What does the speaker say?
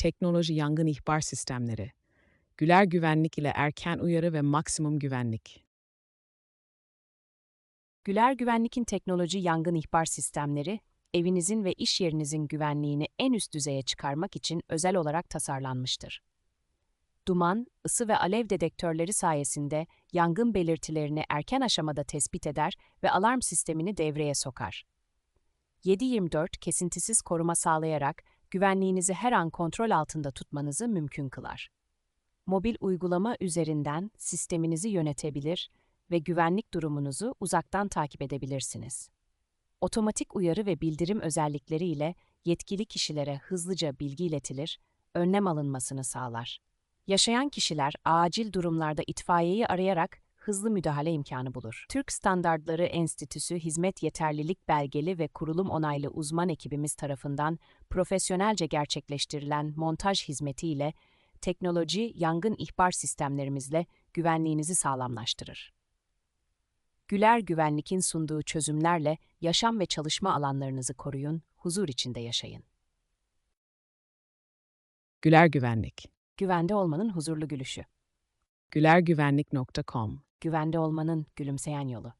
teknoloji yangın ihbar sistemleri, Güler Güvenlik ile erken uyarı ve maksimum güvenlik. Güler Güvenlik'in teknoloji yangın ihbar sistemleri, evinizin ve iş yerinizin güvenliğini en üst düzeye çıkarmak için özel olarak tasarlanmıştır. Duman, ısı ve alev dedektörleri sayesinde yangın belirtilerini erken aşamada tespit eder ve alarm sistemini devreye sokar. 7/24 kesintisiz koruma sağlayarak güvenliğinizi her an kontrol altında tutmanızı mümkün kılar. Mobil uygulama üzerinden sisteminizi yönetebilir ve güvenlik durumunuzu uzaktan takip edebilirsiniz. Otomatik uyarı ve bildirim özellikleri ile yetkili kişilere hızlıca bilgi iletilir, önlem alınmasını sağlar. Yaşayan kişiler acil durumlarda itfaiyeyi arayarak hızlı müdahale imkanı bulur. Türk Standartları Enstitüsü hizmet yeterlilik belgeli ve kurulum onaylı uzman ekibimiz tarafından profesyonelce gerçekleştirilen montaj hizmetiyle teknoloji yangın ihbar sistemlerimizle güvenliğinizi sağlamlaştırır. Güler Güvenlik'in sunduğu çözümlerle yaşam ve çalışma alanlarınızı koruyun, huzur içinde yaşayın. Güler Güvenlik. Güvende olmanın huzurlu gülüşü. gülergüvenlik.com Güvende olmanın gülümseyen yolu.